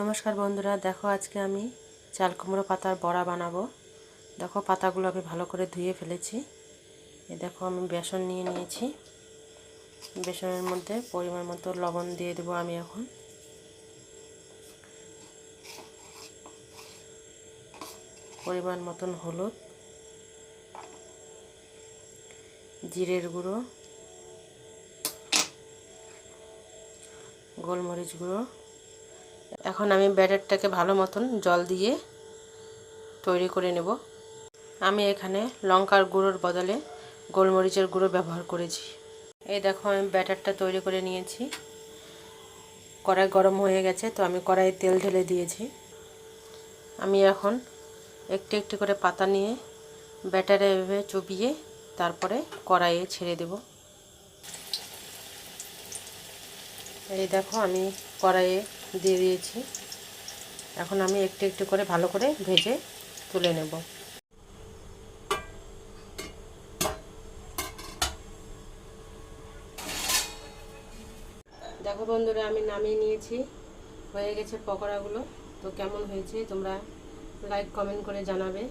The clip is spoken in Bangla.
নমস্কার বন্ধুরা, দেখো আজকে আমি চাল কুমড়ো পাতার বড়া বানাবো। দেখো পাতাগুলো আমি ভালো করে ধুয়ে ফেলেছি। এই দেখো আমি বেসন নিয়ে নিয়েছি। বেসনের মধ্যে পরিমাণ মতো লবণ দিয়ে দেবো আমি এখন। পরিমাণ মতন হলুদ, জিরের গুঁড়ো, গোলমরিচ গুঁড়ো এখন আমি ব্যাটারটাকে ভালো মতন জল দিয়ে তৈরি করে নেব। আমি এখানে লঙ্কার গুঁড়োর বদলে গোলমরিচের গুঁড়ো ব্যবহার করেছি। এই দেখো, আমি ব্যাটারটা তৈরি করে নিয়েছি। কড়াই গরম হয়ে গেছে, তো আমি কড়াইয়ে তেল ঢেলে দিয়েছি। আমি এখন একটু একটু করে পাতা নিয়ে ব্যাটারে এভাবে চুবিয়ে তারপরে কড়াইয়ে ছেড়ে দেব। এই দেখো, আমি কড়াইয়ে দিয়ে দিয়েছি। এখন আমি একটু একটু করে ভালো করে ভেজে তুলে নেব। দেখো বন্ধুরা, আমি নামিয়ে নিয়েছি। হয়ে গেছে পকোড়াগুলো। তো কেমন হয়েছে তোমরা লাইক কমেন্ট করে জানাবে।